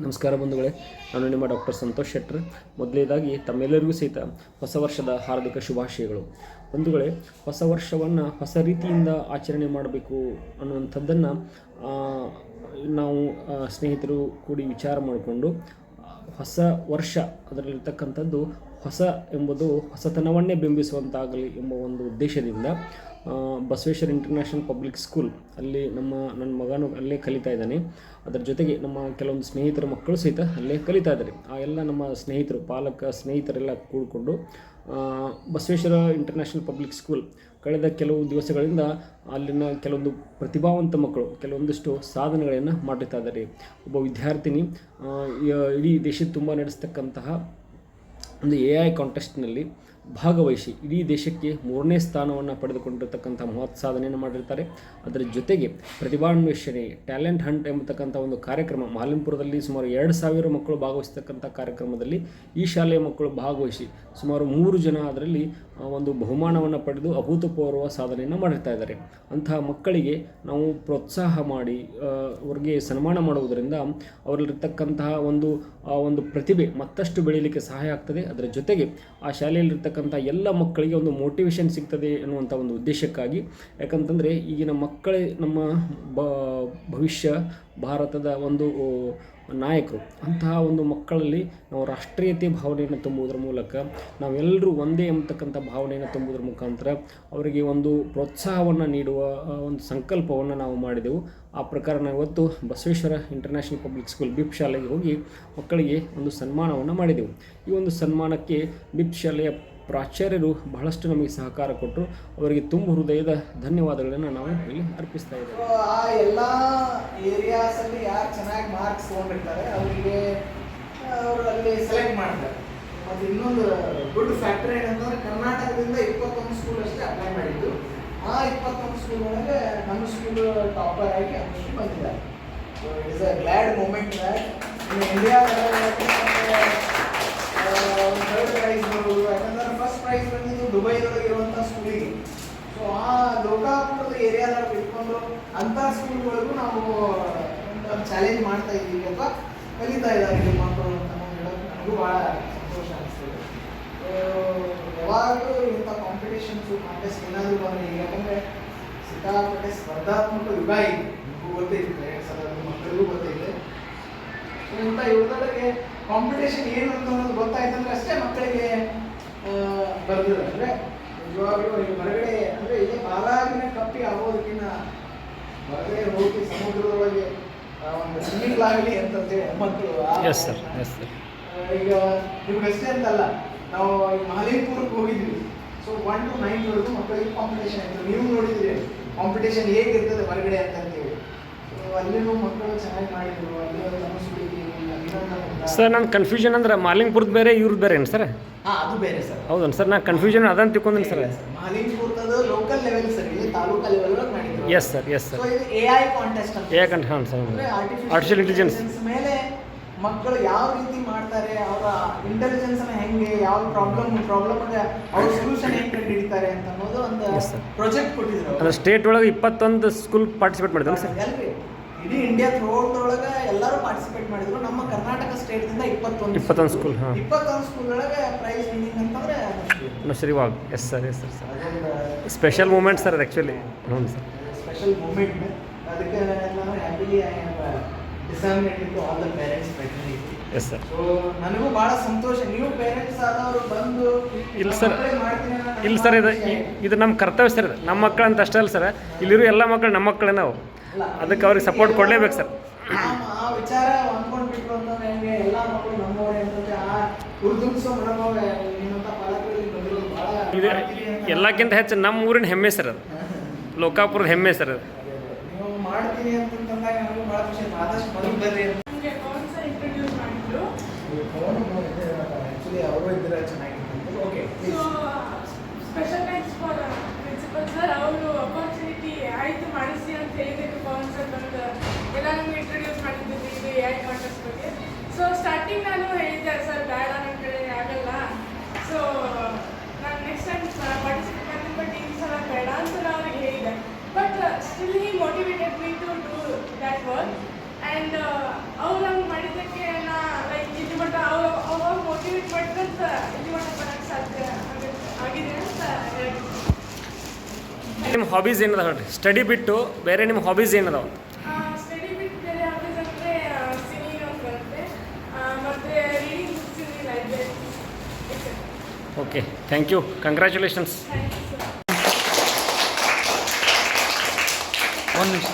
ನಮಸ್ಕಾರ ಬಂಧುಗಳೇ, ನಾನು ನಿಮ್ಮ ಡಾಕ್ಟರ್ ಸಂತೋಷ್ ಶೆಟ್ಟರ್ ಮೊದಲನೇದಾಗಿ, ತಮ್ಮೆಲ್ಲರಿಗೂ ಸಹಿತ ಹೊಸ ವರ್ಷದ ಹಾರ್ದಿಕ ಶುಭಾಶಯಗಳು. ಬಂಧುಗಳೇ, ಹೊಸ ವರ್ಷವನ್ನು ಹೊಸ ರೀತಿಯಿಂದ ಆಚರಣೆ ಮಾಡಬೇಕು ಅನ್ನುವಂಥದ್ದನ್ನು ನಾವು ಸ್ನೇಹಿತರು ಕೂಡಿ ವಿಚಾರ ಮಾಡಿಕೊಂಡು ಹೊಸ ವರ್ಷ ಅದರಲ್ಲಿರ್ತಕ್ಕಂಥದ್ದು ಹೊಸ ಎಂಬುದು ಹೊಸತನವನ್ನೇ ಬಿಂಬಿಸುವಂತಾಗಲಿ ಎಂಬ ಒಂದು ಉದ್ದೇಶದಿಂದ ಬಸವೇಶ್ವರ ಇಂಟರ್ನ್ಯಾಷನಲ್ ಪಬ್ಲಿಕ್ ಸ್ಕೂಲ್ ಅಲ್ಲಿ ನಮ್ಮ ನನ್ನ ಮಗನು ಅಲ್ಲೇ ಕಲಿತಾ ಇದ್ದಾನೆ. ಅದರ ಜೊತೆಗೆ ನಮ್ಮ ಕೆಲವೊಂದು ಸ್ನೇಹಿತರ ಮಕ್ಕಳು ಸಹಿತ ಅಲ್ಲೇ ಕಲಿತಾ ಇದ್ದಾರೆ. ಆ ಎಲ್ಲ ನಮ್ಮ ಸ್ನೇಹಿತರು, ಪಾಲಕ ಸ್ನೇಹಿತರೆಲ್ಲ ಕೂಡಿಕೊಂಡು ಬಸವೇಶ್ವರ ಇಂಟರ್ನ್ಯಾಷನಲ್ ಪಬ್ಲಿಕ್ ಸ್ಕೂಲ್ ಕಳೆದ ಕೆಲವು ದಿವಸಗಳಿಂದ ಅಲ್ಲಿನ ಕೆಲವೊಂದು ಪ್ರತಿಭಾವಂತ ಮಕ್ಕಳು ಕೆಲವೊಂದಿಷ್ಟು ಸಾಧನೆಗಳನ್ನು ಮಾಡುತ್ತಾ ಇದ್ದಾರೆ. ಒಬ್ಬ ವಿದ್ಯಾರ್ಥಿನಿ ಇಡೀ ದೇಶದ ತುಂಬ ನಡೆಸ್ತಕ್ಕಂತಹ ಒಂದು ಎ ಐ ಕಾಂಟೆಸ್ಟ್ನಲ್ಲಿ ಭಾಗವಹಿಸಿ ಇಡೀ ದೇಶಕ್ಕೆ ಮೂರನೇ ಸ್ಥಾನವನ್ನು ಪಡೆದುಕೊಂಡಿರತಕ್ಕಂಥ ಮಹತ್ ಸಾಧನೆಯನ್ನು ಮಾಡಿರ್ತಾರೆ. ಅದರ ಜೊತೆಗೆ ಪ್ರತಿಭಾನ್ವೇಷಣೆ ಟ್ಯಾಲೆಂಟ್ ಹಂಟ್ ಎಂಬತಕ್ಕಂಥ ಒಂದು ಕಾರ್ಯಕ್ರಮ ಮಾಲಿಂಪುರದಲ್ಲಿ ಸುಮಾರು ಎರಡು ಸಾವಿರ ಮಕ್ಕಳು ಭಾಗವಹಿಸ್ತಕ್ಕಂಥ ಕಾರ್ಯಕ್ರಮದಲ್ಲಿ ಈ ಶಾಲೆಯ ಮಕ್ಕಳು ಭಾಗವಹಿಸಿ ಸುಮಾರು ಮೂರು ಜನ ಅದರಲ್ಲಿ ಒಂದು ಬಹುಮಾನವನ್ನು ಪಡೆದು ಅಭೂತಪೂರ್ವ ಸಾಧನೆಯನ್ನು ಮಾಡಿರ್ತಾ ಇದ್ದಾರೆ. ಅಂತಹ ಮಕ್ಕಳಿಗೆ ನಾವು ಪ್ರೋತ್ಸಾಹ ಮಾಡಿ ಅವ್ರಿಗೆ ಸನ್ಮಾನ ಮಾಡುವುದರಿಂದ ಅವರಲ್ಲಿರ್ತಕ್ಕಂತಹ ಒಂದು ಆ ಒಂದು ಪ್ರತಿಭೆ ಮತ್ತಷ್ಟು ಬೆಳೀಲಿಕ್ಕೆ ಸಹಾಯ ಆಗ್ತದೆ. ಅದರ ಜೊತೆಗೆ ಆ ಶಾಲೆಯಲ್ಲಿರ್ತಕ್ಕಂಥ ಎಲ್ಲ ಮಕ್ಕಳಿಗೆ ಒಂದು ಮೋಟಿವೇಶನ್ ಸಿಗ್ತದೆ ಎನ್ನುವಂಥ ಒಂದು ಉದ್ದೇಶಕ್ಕಾಗಿ. ಯಾಕಂತಂದರೆ ಈಗಿನ ಮಕ್ಕಳೇ ನಮ್ಮ ಭವಿಷ್ಯ, ಭಾರತದ ಒಂದು ನಾಯಕರು. ಅಂತಹ ಒಂದು ಮಕ್ಕಳಲ್ಲಿ ನಾವು ರಾಷ್ಟ್ರೀಯತೆ ಭಾವನೆಯನ್ನು ತುಂಬುವುದರ ಮೂಲಕ ನಾವೆಲ್ಲರೂ ಒಂದೇ ಎಂಬತಕ್ಕಂಥ ಭಾವನೆಯನ್ನು ತುಂಬುವುದರ ಮುಖಾಂತರ ಅವರಿಗೆ ಒಂದು ಪ್ರೋತ್ಸಾಹವನ್ನು ನೀಡುವ ಒಂದು ಸಂಕಲ್ಪವನ್ನು ನಾವು ಮಾಡಿದೆವು. ಆ ಪ್ರಕಾರ ನಾವು ಇವತ್ತು ಬಸವೇಶ್ವರ ಇಂಟರ್ನ್ಯಾಷನಲ್ ಪಬ್ಲಿಕ್ ಸ್ಕೂಲ್ ಬಿಪ್ ಶಾಲೆಗೆ ಹೋಗಿ ಮಕ್ಕಳಿಗೆ ಒಂದು ಸನ್ಮಾನವನ್ನು ಮಾಡಿದೆವು. ಈ ಒಂದು ಸನ್ಮಾನಕ್ಕೆ ಬಿಪ್ ಶಾಲೆಯ ಪ್ರಾಚಾರ್ಯರು ಬಹಳಷ್ಟು ನಮಗೆ ಸಹಕಾರ ಕೊಟ್ಟರು. ಅವರಿಗೆ ತುಂಬ ಹೃದಯದ ಧನ್ಯವಾದಗಳನ್ನು ನಾವು ಇಲ್ಲಿ ಅರ್ಪಿಸ್ತಾ ಇದ್ದೇವೆ. ಆ ಎಲ್ಲ ಏರಿಯಾಸಲ್ಲಿ ಯಾರು ಚೆನ್ನಾಗಿ ಮಾರ್ಕ್ಸ್ ತೊಗೊಂಡಿರ್ತಾರೆ, ಅವರಿಗೆ ಅವರು ಅಲ್ಲಿ ಸೆಲೆಕ್ಟ್ ಮಾಡ್ತಾರೆ. ಮತ್ತು ಇನ್ನೊಂದು ಗುಡ್ ಫ್ಯಾಕ್ಟರ್ ಏನಂತಂದ್ರೆ, ಕರ್ನಾಟಕದಿಂದ ಇಪ್ಪತ್ತೊಂದು ಸ್ಕೂಲ್ ಅಷ್ಟೇ ಅಪ್ಲೈ ಮಾಡಿದ್ದು. ಆ ಇಪ್ಪತ್ತೊಂದು ಸ್ಕೂಲ್ ಒಳಗೆ ನಮ್ಮ ಸ್ಕೂಲ್ ಟಾಪರ್ ಆಗಿ ಅಷ್ಟು ಬಂದಿದ್ದಾರೆ. It's it is a glad moment India so ಆ ಲೋಕಾಪುರದ ಏರಿಯಾದಾಗ ಇಟ್ಕೊಂಡು ಅಂಥ ಸ್ಕೂಲ್ಗಳಿಗೂ ನಾವು ಚಾಲೆಂಜ್ ಮಾಡ್ತಾ ಇದ್ದೀವಿ. ಅಥವಾ ಕಲಿತಾ ಇದ್ದಾರೆ ಇಲ್ಲಿ ಮಕ್ಕಳು ಅಂತ ಹೇಳೋದು ನನಗೂ ಭಾಳ ಸಂತೋಷ ಅನಿಸ್ತದೆ. ಯಾವಾಗಲೂ ಇಂಥ ಕಾಂಪಿಟೇಷನ್ಸು ಕಾಂಟೆಸ್ಟ್ ಏನಾದರೂ ಬಂದರೆ, ಯಾಕಂದರೆ ಸಿಕ್ಕಾಪಟ್ಟೆ ಸ್ಪರ್ಧಾತ್ಮಕ ಯುಗ ಇದೆ. ಎರಡು ಸಾವಿರದ ಮಕ್ಕಳಿಗೂ ಗೊತ್ತಿದೆ ಇಂಥ ಯುಗದೊಳಗೆ ಕಾಂಪಿಟೇಷನ್ ಏನು ಅಂತ ಅನ್ನೋದು ಗೊತ್ತಾಯಿತಂದ್ರೆ ಅಷ್ಟೇ ಮಕ್ಕಳಿಗೆ ಬರ್ದಿದೆ ಅಂದರೆ ನಿಜವಾಗ್ಲೂ ಈಗ ಹೊರಗಡೆ ಅಂದರೆ ಈಗ ಬಾಲಾಗಿನ ಕಪ್ಪಿ ಆಗೋದಕ್ಕಿಂತ ಹೊರಗಡೆ ಹೋಗಿ ಸಮುದ್ರದೊಳಗೆ ಒಂದು ಸ್ವಿಮ್ಮಿಂಗ್ ಆಗಲಿ ಅಂತಂತೇಳಿ ಮಕ್ಕಳು ಈಗ ನಿಮ್ಗಷ್ಟೇ ಅಂತಲ್ಲ ನಾವು ಮಹಲಿಂಪುರಕ್ಕೆ ಹೋಗಿದ್ವಿ. ಸೊ ಒನ್ ಟು ನೈನ್ ವರೆಗೂ ಮಕ್ಕಳಿಗೆ ಕಾಂಪಿಟೇಷನ್ ಇತ್ತು. ನೀವು ನೋಡಿದ್ರಿ ಕಾಂಪಿಟೇಷನ್ ಹೇಗಿರ್ತದೆ ಹೊರಗಡೆ ಅಂತ ಅಂತೇಳಿ ಸೊ ಅಲ್ಲಿನೂ ಮಕ್ಕಳು ಚೆನ್ನಾಗಿ ಮಾಡಿದ್ರು ಅಲ್ಲಿ ಒಂದು ಅನಿಸ್ಬಿಟ್ಟು ಸರ್ ನಾನು ಕನ್ಫ್ಯೂಷನ್ ಅಂದ್ರೆ ಮಾಲಿಂಗ್ಪುರದ ಬೇರೆ ಇವ್ರದ್ದು ಬೇರೆ ಏನು ಸರ್? ಹಾ ಅದು ಬೇರೆ ಸರ್. ಹೌದನ್ ಸರ್ ನಾನು ಕನ್ಫ್ಯೂಷನ್ ಅದಂತ ತಿಳ್ಕೊಂಡಿನಿ ಸರ್. ಮಹಲಿಂಪುರದ ಲೋಕಲ್ ಲೆವೆಲ್ ಸರ್ ಇಲ್ಲಿ ತಾಲೂಕಾ ಲೆವೆಲ್ ಒಳಗೆ ಮಾಡಿದ್ರು. Yes sir yes so sir ಇದು ಎ ಐ ಕಾಂಟೆಸ್ಟ್ ಅಂತ. ಯಾಕಂತ ಹಾಂ ಸರ್ ಅಂದ್ರೆ ಆರ್ಟಿಫಿಷಿಯಲ್ ಇಂಟೆಲಿಜೆನ್ಸ್ ಮೇಲೆ ಮಕ್ಕಳು ಯಾವ ರೀತಿ ಮಾಡ್ತಾರೆ ಅವರ ಇಂಟೆಲಿಜೆನ್ಸ್ ಅನ್ನ ಹೆಂಗೆ ಯಾವ ಪ್ರಾಬ್ಲಮ್ ಪ್ರಾಬ್ಲಮ್ ಅವ್ರ ಸೊಲ್ಯೂಷನ್ ಹೆಂಗೆ ಕಂಡುಹಿಡಿತಾರೆ ಅಂತ ಅನ್ನೋದು ಒಂದು Yes, sir. ಪ್ರಾಜೆಕ್ಟ್ ಕೊಟ್ಟಿದ್ರು ಅಂದ್ರೆ ಸ್ಟೇಟ್ ಒಳಗೆ ಇಪ್ಪತ್ತೊಂದು ಸ್ಕೂಲ್ ಪಾರ್ಟಿಸಿಪೇಟ್ ಮಾಡಿದ್ರು ಸರ್ ಎಲ್ರಿ. ಇಡೀ ಇಂಡಿಯಾ ಥ್ರೋಟ್ ಒಳಗೆ ಎಲ್ಲರೂ ಪಾರ್ಟಿಸಿಪೇಟ್ ಮಾಡಿದ್ರು. ನಮ್ಮ ಕರ್ನಾಟಕ ಸ್ಟೇಟ್ ದಿಂದ ಇಪ್ಪತ್ತೊಂದು ಇಪ್ಪತ್ತೊಂದು ಸ್ಕೂಲ್ ಹಾಂ. ಇಪ್ಪತ್ತೊಂದು ಸ್ಕೂಲ್ ಒಳಗೆ ಪ್ರೈಸ್ ವಿನ್ನಿಂಗ್ ಅಂತಂದ್ರೆ ನರ್ಸರಿವಾಗ yes sir yes sir sir special moment sir ಅದು ಆ್ಯಕ್ಚುಲಿ ಹ್ಞೂ ಸರ್ ಸ್ಪೆಷಲ್ ಮೂಮೆಂಟ್ ಅದಕ್ಕೆ ನಾನು happily I am disseminated to all the parents friendly yes sir ನನಗೂ ಬಹಳ ಸಂತೋಷ. ನೀವು ಪೇರೆಂಟ್ಸ್ ಆದವರು ಬಂದು ಇಲ್ಲ ಸರ್ ಇಲ್ಲ ಸರ್ ಇದು. ಇದು ನಮ್ಮ ಕರ್ತವ್ಯ ಸರ್ ಇದು. ನಮ್ಮ ಮಕ್ಕಳು ಅಂತ ಅಷ್ಟೇ ಅಲ್ಲ ಸರ್ ಇಲ್ಲಿರೋ ಎಲ್ಲ ಮಕ್ಕಳು ನಮ್ಮ ಮಕ್ಕಳೇ ನಾವು. ಅದಕ್ಕೆ ಅವ್ರಿಗೆ ಸಪೋರ್ಟ್ ಕೊಡಲೇಬೇಕು ಸರ್ ಆ- ವಿಚಾರ ಅಂದ್ಕೊಂಡ್ಬಿಟ್ರು ಅಂತಂದ್ರೆ ಹೆಂಗೆ ಎಲ್ಲ ಮಕ್ಕಳು ನಮ್ಮವರೇ ಅಂತಂದ್ರೆ ಆ ಹುರಿದುಂಬಿಸೋ ಮನೋಭಾವ ನಿಮ್ಮಂಥ ಪಾಲಕರಲ್ಲಿ ಬಂದಿರೋದು ಬಹಳ ಇದು ಎಲ್ಲಕ್ಕಿಂತ ಹೆಚ್ಚು ನಮ್ಮ ಊರಿನ ಹೆಮ್ಮೆ ಸರ್ ಅದು. ಲೋಕಾಪುರದ ಹೆಮ್ಮೆ ಸರ್ ಅದು. ನೀವು ಮಾಡ್ತೀನಿ ಅಂತಂದಾಗ ನನಗೂ ಬಹಳ ಖುಷಿ ಆದಷ್ಟು ಮೊದಲು ಬರ್ರಿ ಅಂತ. ನಿಮ್ಮ ಹಾಬೀಸ್ ಏನದ ಹೇಳ್ರಿ? ಸ್ಟಡಿ ಬಿಟ್ಟು ಬೇರೆ ನಿಮ್ಮ ಹಾಬೀಸ್ ಏನದಾವ? ಓಕೆ ಥ್ಯಾಂಕ್ ಯು ಕಂಗ್ರ್ಯಾಚುಲೇಷನ್ಸ್ ಒಂದು ನಿಮಿಷ